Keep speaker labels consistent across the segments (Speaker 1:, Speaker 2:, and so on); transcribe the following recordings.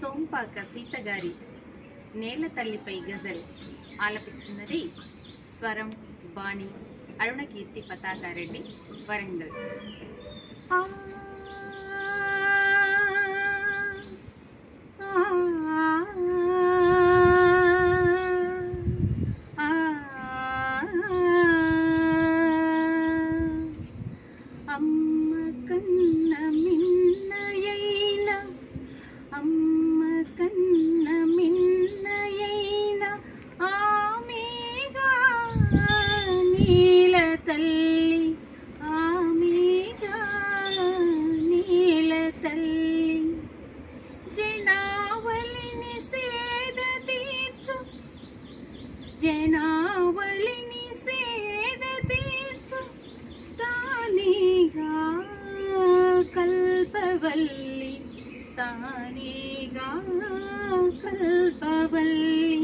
Speaker 1: సోంపాక సీత గారి నేల తల్లిపై గజల్ ఆలపిస్తున్నది స్వరం బాణి అరుణకీర్తి పతాకారెడ్డి వరంగల్. తల్లి ఆమెగా నీల తల్లి. జనావళిని సేద తీర్చు జనావళిని సేద తీర్చు. తానేగా కల్పవల్లి తానేగా కల్పవల్లి.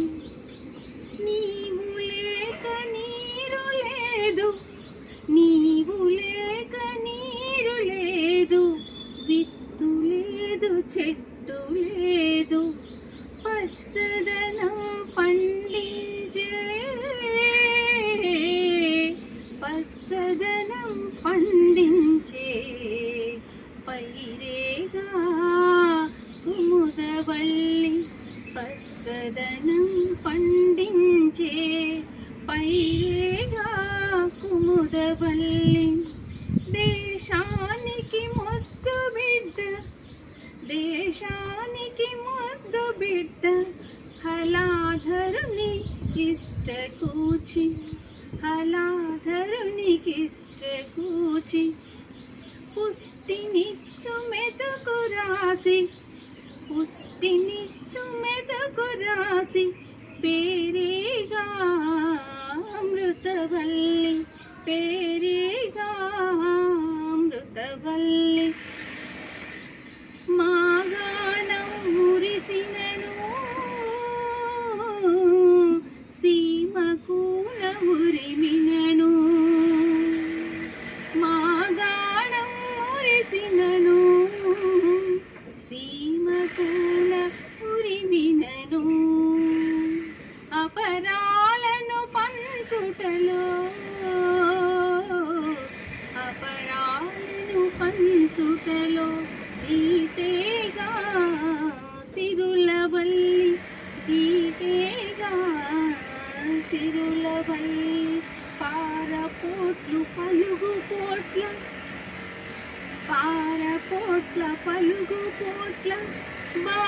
Speaker 1: నీవు లేక నీరు లేదు లేదు చెట్టు లేదు. పచ్చదనం పండించే పచ్చదనం పండించే పైరేగా కుముదవల్లి పచ్చదనం పండించే పైరేగా కుముదవల్లి దేశానికి ముద్దు బిడ్డ హలాధరుని ఇష్ట కూచి హలాధరునికి ఇష్ట కూచి పుష్టినిచ్చు మెతుకు రాసి పుష్టినిచ్చు మెతుకు రాసి పేరేగా అమృతవల్లి పేరేగా ఉరిమినను మాగాణం మురిసినను సీమకూల ఉరిమినను అపరాలను పంచుటలో అపరాలను పంచుటలో గీతేగా సిరుల వల్లి గీతేగా సిరుల పలుకులవై పారపోట్లు పలుగు పోట్ల. పారపోట్ల పలుగు పోట్ల.